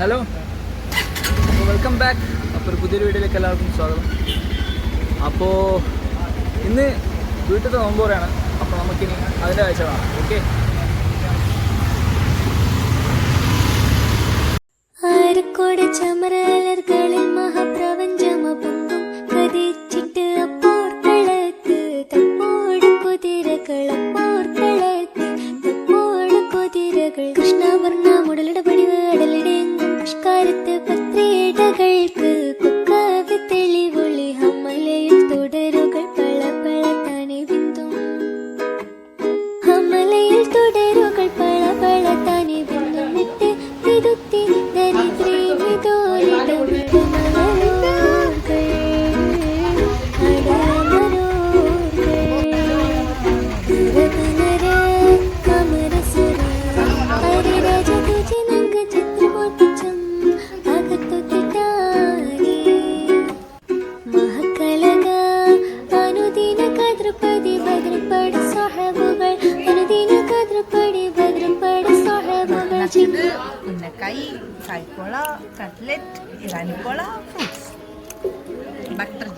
Hello welcome back അപ്പോൾ ഒരു പുതിയൊരു വീഡിയോയിലേക്ക് എല്ലാവർക്കും സ്വാഗതം. അപ്പോൾ ഇന്ന് വീട്ടിലത്തെ നോമ്പോറാണ് അപ്പോൾ നമുക്കിനി അതിന്റെ ആഴ്ച കാണാം. ഓക്കെ ആരക്കോട് പുഷ്കാരത്ത് കദ്രപതി ഭദ്രപട സഹബുകൾ. അനുദിന കദ്രപടി ഭദ്രപട സഹബുകൾ. ഉന്നക്കായി കായ്പോള കട്ട്ലെറ്റ് ഇറാനിപ്പോള ഫ്രൂട്ട്സ്. ബട്ടർ